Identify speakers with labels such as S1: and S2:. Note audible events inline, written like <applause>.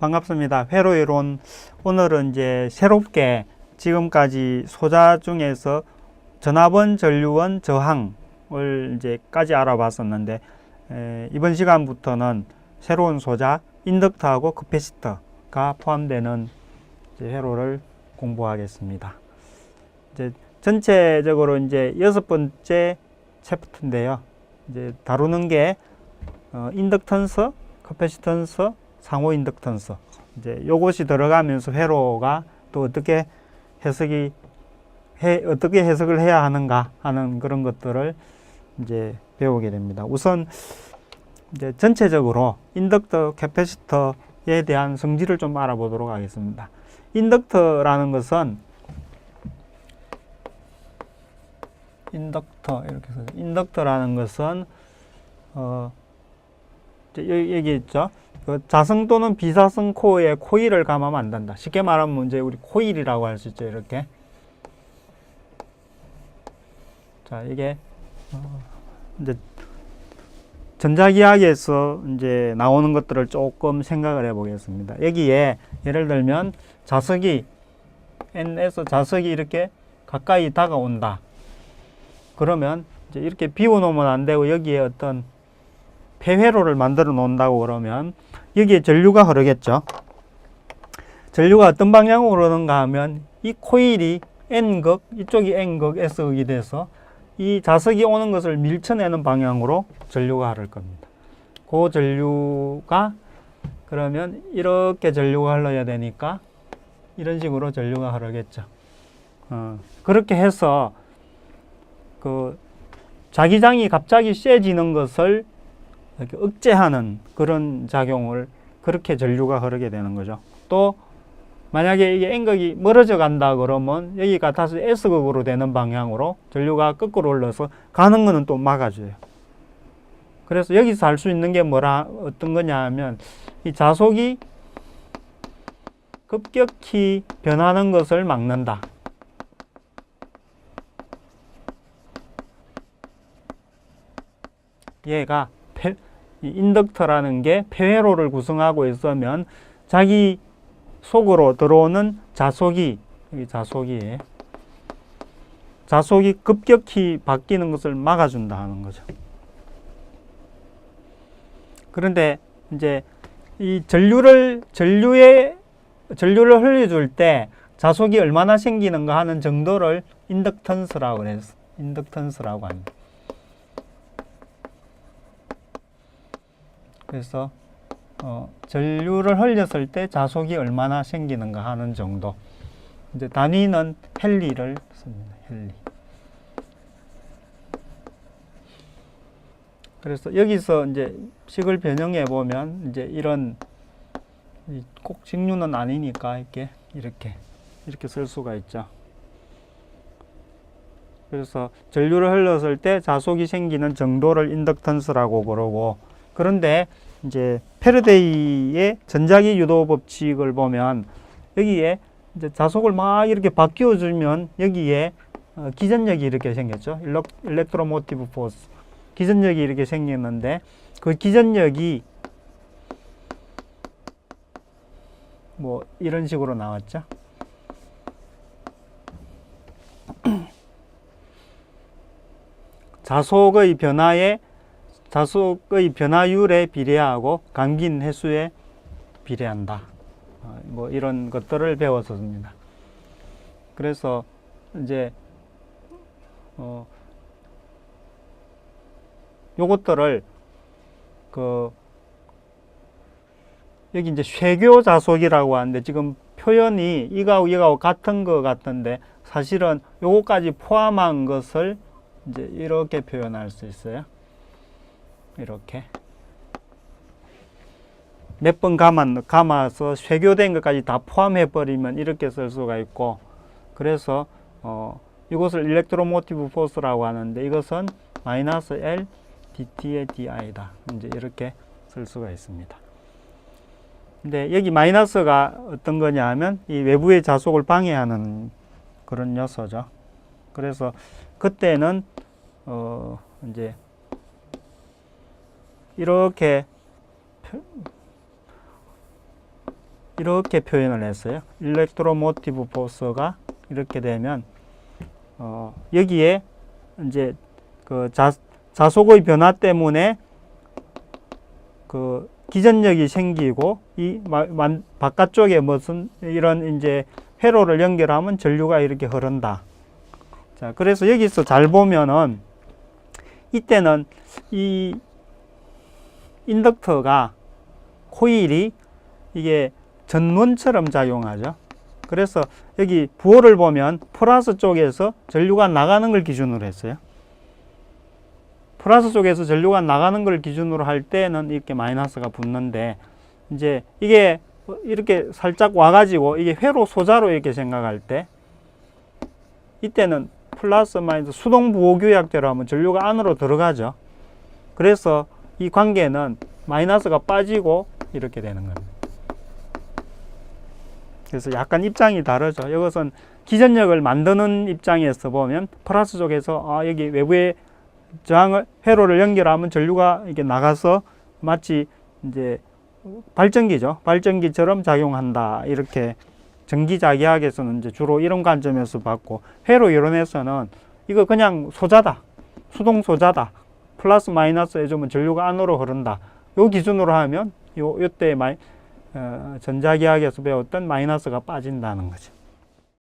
S1: 반갑습니다. 회로 이론 오늘은 이제 새롭게 지금까지 소자 중에서 전압원, 전류원, 저항을 이제까지 알아봤었는데 에, 이번 시간부터는 새로운 소자 인덕터하고 커패시터가 포함되는 회로를 공부하겠습니다. 이제 전체적으로 이제 여섯 번째 챕터인데요. 이제 다루는 게 어, 인덕턴서, 커패시턴서, 상호 인덕턴서 이제 요것이 들어가면서 회로가 또 어떻게 해석이 해, 어떻게 해석을 해야 하는가 하는 그런 것들을 이제 배우게 됩니다. 우선 이제 전체적으로 인덕터, 캐패시터에 대한 성질을 좀 알아보도록 하겠습니다. 인덕터라는 것은 인덕터 이렇게 써 인덕터라는 것은 어 여기 있죠. 그 자성 또는 비사성 코어에 코일을 감으면 안 된다. 쉽게 말하면 이제 우리 코일이라고 할 수 있죠. 이렇게. 자, 이게 어, 이제 전자기학에서 이제 나오는 것들을 조금 생각을 해 보겠습니다. 여기에 예를 들면 자석이 N에서 자석이 이렇게 가까이 다가온다. 그러면 이제 이렇게 비워 놓으면 안 되고 여기에 어떤 폐회로를 만들어 놓는다고 그러면 여기에 전류가 흐르겠죠. 전류가 어떤 방향으로 흐르는가 하면 이 코일이 N극, 이쪽이 N극, S극이 돼서 이 자석이 오는 것을 밀쳐내는 방향으로 전류가 흐를 겁니다. 그 전류가 그러면 이렇게 전류가 흘러야 되니까 이런 식으로 전류가 흐르겠죠. 어, 그렇게 해서 그 자기장이 갑자기 쎄지는 것을 이렇게 억제하는 그런 작용을 그렇게 전류가 흐르게 되는 거죠. 또 만약에 이게 N극이 멀어져 간다 그러면 여기가 다시 S극으로 되는 방향으로 전류가 거꾸로 흘러서 가는 거는 또 막아줘요. 그래서 여기서 할수 있는 게 뭐라 어떤 거냐 하면 이 자속이 급격히 변하는 것을 막는다. 얘가 인덕터라는 게 폐회로를 구성하고 있으면 자기 속으로 들어오는 자속이 여기 자속이 자속이 급격히 바뀌는 것을 막아준다 하는 거죠. 그런데 이제 이 전류를 전류에 전류를 흘려줄 때 자속이 얼마나 생기는가 하는 정도를 인덕턴스라고 그래서 인덕턴스라고 합니다. 그래서 어, 전류를 흘렸을 때 자속이 얼마나 생기는가 하는 정도. 이제 단위는 헨리를 씁니다. 헨리. 그래서 여기서 이제 식을 변형해 보면 이제 이런 이꼭 직류는 아니니까 이렇게 이렇게 이렇게 쓸 수가 있죠. 그래서 전류를 흘렸을 때 자속이 생기는 정도를 인덕턴스라고 부르고 그런데 이제 페르데이의 전자기 유도 법칙을 보면 여기에 이제 자속을 막 이렇게 바뀌어 주면 여기에 어, 기전력이 이렇게 생겼죠. 일렉, 일렉트로모티브 포스. 기전력이 이렇게 생겼는데 그 기전력이 뭐 이런 식으로 나왔죠. <clears throat> 자속의 변화에 자속의 변화율에 비례하고 감긴 횟수에 비례한다. 어, 뭐 이런 것들을 배웠었습니다. 그래서 이제 어 요것들을 그 여기 이제 쇄교 자속이라고 하는데 지금 표현이 이거하고 이거하고 같은 것 같은데 사실은 요거까지 포함한 것을 이제 이렇게 표현할 수 있어요. 이렇게 몇 번 감아, 감아서 쇄교된 것까지 다 포함해 버리면 이렇게 쓸 수가 있고 그래서 어, 이것을 일렉트로모티브 포스라고 하는데 이것은 마이너스 L dt의 di다. 이제 이렇게 쓸 수가 있습니다. 근데 여기 마이너스가 어떤 거냐 하면 이 외부의 자속을 방해하는 그런 요소죠. 그래서 그때는 어 이제 이렇게 이렇게 표현을 했어요. 일렉트로모티브 포스가 이렇게 되면 어, 여기에 이제 그 자, 자속의 변화 때문에 그 기전력이 생기고 이 마- 만- 바깥쪽에 무슨 이런 이제 회로를 연결하면 전류가 이렇게 흐른다. 자, 그래서 여기서 잘 보면은 이때는 이 인덕터가 코일이 이게 전원처럼 작용하죠. 그래서 여기 부호를 보면 플러스 쪽에서 전류가 나가는 걸 기준으로 했어요. 플러스 쪽에서 전류가 나가는 걸 기준으로 할 때는 이렇게 마이너스가 붙는데 이제 이게 이렇게 살짝 와가지고 이게 회로 소자로 이렇게 생각할 때 이때는 플러스 마이너스 수동 부호 규약대로 하면 전류가 안으로 들어가죠. 그래서 이 관계는 마이너스가 빠지고 이렇게 되는 겁니다. 그래서 약간 입장이 다르죠. 이것은 기전력을 만드는 입장에서 보면 플러스 쪽에서 아 여기 외부에 저항을 회로를 연결하면 전류가 이렇게 나가서 마치 이제 발전기죠. 발전기처럼 작용한다. 이렇게 전기자기학에서는 이제 주로 이런 관점에서 봤고 회로 이론에서는 이거 그냥 소자다. 수동 소자다. 플러스 마이너스 해주면 전류가 안으로 흐른다. 요 기준으로 하면 요 요때 마이 어, 전자기학에서 배웠던 마이너스가 빠진다는 거죠.